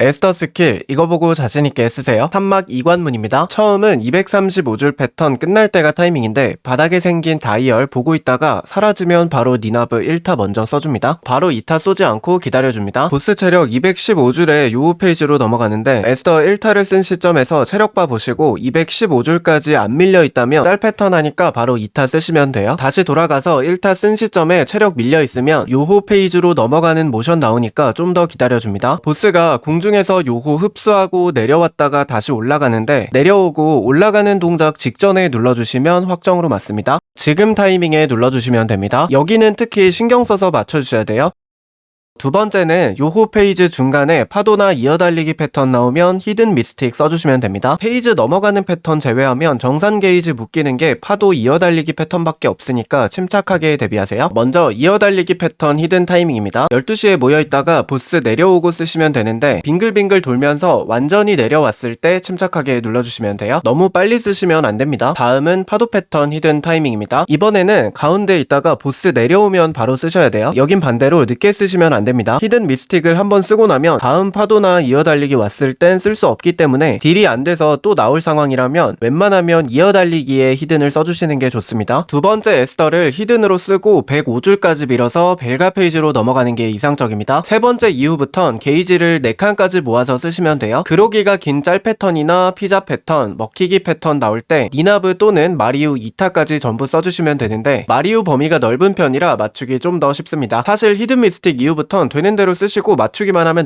에스터 스킬 이거 보고 자신 있게 쓰세요. 탄막 2관문입니다. 처음은 235줄 패턴 끝날 때가 타이밍인데 바닥에 생긴 다이얼 보고 있다가 사라지면 바로 니나브 1타 먼저 써줍니다. 바로 2타 쏘지 않고 기다려줍니다. 보스 체력 215줄에 요우 페이지로 넘어가는데 에스터 1타를 쓴 시점에서 체력바 보시고 215줄까지 안 밀려 있다면 짤 패턴 하니까 바로 2타 쓰시면 돼요. 다시 돌아가서 1타 쓴 시점에 체력 밀려 있으면 요호 페이지로 넘어가는 모션 나오니까 좀 더 기다려줍니다. 보스가 공 중에서 요호 흡수하고 내려왔다가 다시 올라가는데 내려오고 올라가는 동작 직전에 눌러주시면 확정으로 맞습니다. 지금 타이밍에 눌러주시면 됩니다. 여기는 특히 신경 써서 맞춰주셔야 돼요. 두 번째는 요호 페이지 중간에 파도나 이어달리기 패턴 나오면 히든 미스틱 써주시면 됩니다. 페이지 넘어가는 패턴 제외하면 정산 게이지 묶이는 게 파도 이어달리기 패턴밖에 없으니까 침착하게 대비하세요. 먼저 이어달리기 패턴 히든 타이밍입니다. 12시에 모여있다가 보스 내려오고 쓰시면 되는데 빙글빙글 돌면서 완전히 내려왔을 때 침착하게 눌러주시면 돼요. 너무 빨리 쓰시면 안 됩니다. 다음은 파도 패턴 히든 타이밍입니다. 이번에는 가운데 있다가 보스 내려오면 바로 쓰셔야 돼요. 여긴 반대로 늦게 쓰시면 안 됩니다. 히든 미스틱을 한번 쓰고 나면 다음 파도나 이어달리기 왔을 땐 쓸 수 없기 때문에 딜이 안 돼서 또 나올 상황이라면 웬만하면 이어달리기에 히든을 써주시는 게 좋습니다. 두 번째 에스터를 히든으로 쓰고 105줄까지 밀어서 벨가 페이지로 넘어가는 게 이상적입니다. 세 번째 이후부턴 게이지를 4칸까지 모아서 쓰시면 돼요. 그로기가 긴 짤 패턴이나 피자 패턴, 먹히기 패턴 나올 때 니나브 또는 마리우 2타까지 전부 써주시면 되는데 마리우 범위가 넓은 편이라 맞추기 좀 더 쉽습니다. 사실 히든 미스틱 이후부 턴 되는 대로 쓰시고 맞추기만 하면